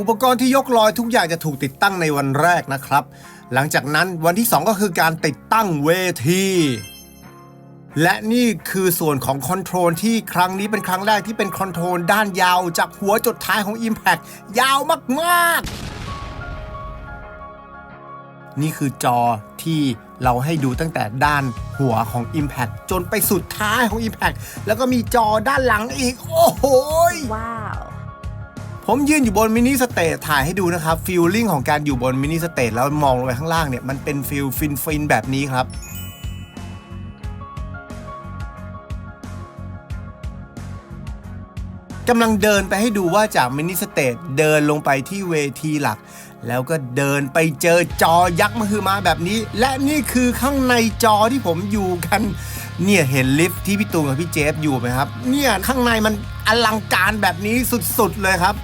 อุปกรณ์ที่ยกลอยทุกอย่างจะถูกติดตั้งในวันแรกนะครับ หลังจากนั้นวันที่ 2 ก็คือการติดตั้งเวทีและนี่คือส่วนของคอนโทรลที่ครั้งนี้เป็นครั้งแรกที่เป็นคอนโทรลด้านยาวจากหัวจดท้ายของ Impact ยาวมากๆ นี่คือจอที่เราให้ดูตั้งแต่ด้านหัวของ Impact จนไปสุดท้ายของ Impact แล้วก็มีจอด้านหลังอีก โอ้โหย Wow. ผมยืนอยู่บนมินิสเตจถ่ายให้ดูนะครับฟีลลิ่งของการอยู่บนมินิสเตจแล้วมองลงไปข้างล่างเนี่ยมันเป็นฟีลฟินฟินแบบนี้ครับกำลังเดินไปให้ดูว่าจากมินิสเตจเดินลงไปที่เวทีหลัก แล้วก็เดินไปเจอจอยักษ์มหึมาแบบนี้ และนี่คือข้างในจอที่ผมอยู่กันเนี่ยเห็นลิฟต์ที่พี่ตูนกับพี่เจฟอยู่ไหมครับ เนี่ยข้างในมันอลังการแบบนี้สุดๆเลยครับ